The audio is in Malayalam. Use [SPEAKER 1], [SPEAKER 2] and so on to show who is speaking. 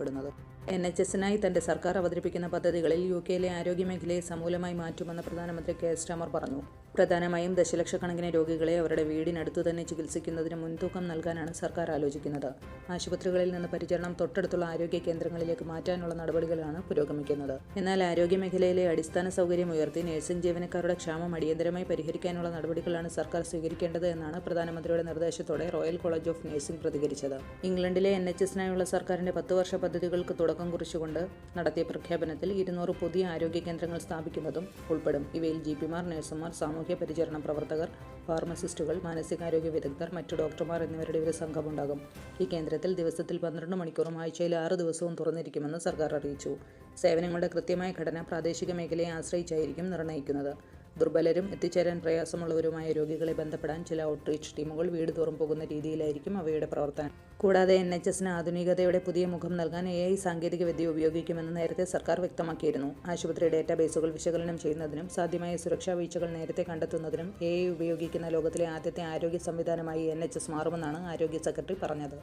[SPEAKER 1] ഉൾപ്പെടുന്നത് എൻ എച്ച് എസിനായി തന്റെ സർക്കാർ അവതരിപ്പിക്കുന്ന പദ്ധതികളിൽ യു കെയിലെ ആരോഗ്യമേഖലയെ സമൂലമായി മാറ്റുമെന്ന് പ്രധാനമന്ത്രി കെ സ്റ്റാമർ പറഞ്ഞു. പ്രധാനമായും ദശലക്ഷക്കണക്കിന് രോഗികളെ അവരുടെ വീടിനടുത്തു തന്നെ ചികിത്സിക്കുന്നതിന് മുൻതൂക്കം നൽകാനാണ് സർക്കാർ ആലോചിക്കുന്നത്. ആശുപത്രികളിൽ നിന്ന് പരിചരണം തൊട്ടടുത്തുള്ള ആരോഗ്യ കേന്ദ്രങ്ങളിലേക്ക് മാറ്റാനുള്ള നടപടികളാണ് പുരോഗമിക്കുന്നത്. എന്നാൽ ആരോഗ്യമേഖലയിലെ അടിസ്ഥാന സൗകര്യം ഉയർത്തി നഴ്സിംഗ് ജീവനക്കാരുടെ ക്ഷാമം അടിയന്തരമായി പരിഹരിക്കാനുള്ള നടപടികളാണ് സർക്കാർ സ്വീകരിക്കേണ്ടത് എന്നാണ് പ്രധാനമന്ത്രിയുടെ നിർദ്ദേശത്തോടെ റോയൽ കോളേജ് ഓഫ് നഴ്സിംഗ് പ്രതികരിച്ചത്. ഇംഗ്ലണ്ടിലെ എൻ എച്ച് എസിനായുള്ള സർക്കാരിന്റെ പത്ത് വർഷ പദ്ധതികൾക്ക് തുടക്കം കുറിച്ചുകൊണ്ട് നടത്തിയ പ്രഖ്യാപനത്തിൽ ഇരുന്നൂറ് പുതിയ ആരോഗ്യ കേന്ദ്രങ്ങൾ സ്ഥാപിക്കുന്നതും ഉൾപ്പെടും. ഇവയിൽ ജി പിമാർ നഴ്സുമാർ സാമൂഹ്യ പരിചരണ പ്രവർത്തകർ ഫാർമസിസ്റ്റുകൾ മാനസികാരോഗ്യ വിദഗ്ധർ മറ്റു ഡോക്ടർമാർ എന്നിവരുടെ ഒരു സംഘമുണ്ടാകും. ഈ കേന്ദ്രത്തിൽ ദിവസത്തിൽ പന്ത്രണ്ട് മണിക്കൂറും ആഴ്ചയിൽ ആറ് ദിവസവും തുറന്നിരിക്കുമെന്ന് സർക്കാർ അറിയിച്ചു. സേവനങ്ങളുടെ കൃത്യമായ ഘടന പ്രാദേശിക മേഖലയെ ആശ്രയിച്ചായിരിക്കും നിർണയിക്കുന്നത്. ദുർബലരും എത്തിച്ചേരാൻ പ്രയാസമുള്ളവരുമായ രോഗികളെ ബന്ധപ്പെടാൻ ചില ഔട്ട്റീച്ച് ടീമുകൾ വീട് തോറും പോകുന്ന രീതിയിലായിരിക്കും അവയുടെ പ്രവർത്തനം. കൂടാതെ എൻ എച്ച് എസിന് ആധുനികതയുടെ പുതിയ മുഖം നൽകാൻ എ ഐ സാങ്കേതികവിദ്യ ഉപയോഗിക്കുമെന്ന് നേരത്തെ സർക്കാർ വ്യക്തമാക്കിയിരുന്നു. ആശുപത്രി ഡേറ്റാബേസുകൾ വിശകലനം ചെയ്യുന്നതിനും സാധ്യമായ സുരക്ഷാ വീഴ്ചകൾ നേരത്തെ കണ്ടെത്തുന്നതിനും എ ഐ ഉപയോഗിക്കുന്ന ലോകത്തിലെ ആദ്യത്തെ ആരോഗ്യ സംവിധാനമായി എൻ എച്ച് എസ് മാറുമെന്നാണ് ആരോഗ്യ സെക്രട്ടറി പറഞ്ഞത്.